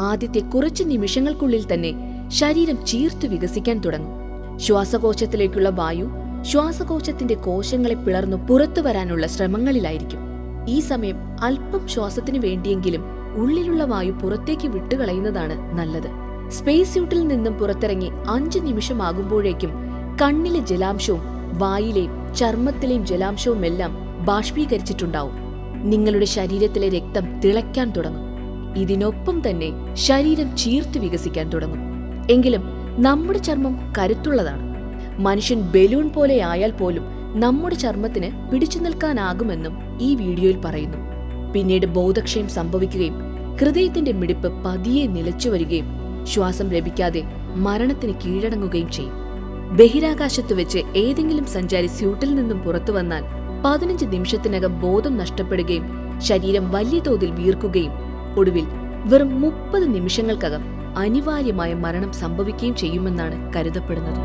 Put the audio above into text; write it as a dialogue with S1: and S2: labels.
S1: ആദ്യത്തെ കുറച്ച് നിമിഷങ്ങൾക്കുള്ളിൽ തന്നെ ശരീരം ചീർത്തു വികസിക്കാൻ തുടങ്ങും. ശ്വാസകോശത്തിലേക്കുള്ള വായു ശ്വാസകോശത്തിന്റെ കോശങ്ങളെ പിളർന്നു പുറത്തു വരാനുള്ള ശ്രമങ്ങളിലായിരിക്കും. ഈ സമയം അല്പം ശ്വാസത്തിന് വേണ്ടിയെങ്കിലും ഉള്ളിലുള്ള വായു പുറത്തേക്ക് വിട്ടുകളയുന്നതാണ് നല്ലത്. സ്പേസ് സ്യൂട്ടിൽ നിന്നും പുറത്തിറങ്ങി അഞ്ചു നിമിഷമാകുമ്പോഴേക്കും കണ്ണിലെ ജലാംശവും വായിലെയും ചർമ്മത്തിലെയും ജലാംശവും എല്ലാം ബാഷ്പീകരിച്ചിട്ടുണ്ടാവും. നിങ്ങളുടെ ശരീരത്തിലെ രക്തം തിളയ്ക്കാൻ തുടങ്ങും. ഇതിനൊപ്പം തന്നെ ശരീരം ചീർത്തു വികസിക്കാൻ തുടങ്ങും. എങ്കിലും നമ്മുടെ ചർമ്മം കരുത്തുള്ളതാണ്. മനുഷ്യൻ ബലൂൺ പോലെ ആയാൽ പോലും നമ്മുടെ ചർമ്മത്തിന് പിടിച്ചു നിൽക്കാനാകുമെന്നും ഈ വീഡിയോയിൽ പറയുന്നു. പിന്നീട് ബോധക്ഷയം സംഭവിക്കുകയും ഹൃദയത്തിന്റെ മിടിപ്പ് പതിയെ നിലച്ചു വരികയും ശ്വാസം ലഭിക്കാതെ മരണത്തിന് കീഴടങ്ങുകയും ചെയ്യും. ബഹിരാകാശത്ത് വെച്ച് ഏതെങ്കിലും സഞ്ചാരി സ്യൂട്ടിൽ നിന്നും പുറത്തു വന്നാൽ പതിനഞ്ച് നിമിഷത്തിനകം ബോധം നഷ്ടപ്പെടുകയും ശരീരം വലിയ തോതിൽ വീർക്കുകയും ഒടുവിൽ വെറും മുപ്പത് നിമിഷങ്ങൾക്കകം അനിവാര്യമായ മരണം സംഭവിക്കുകയും ചെയ്യുമെന്നാണ് കരുതപ്പെടുന്നത്.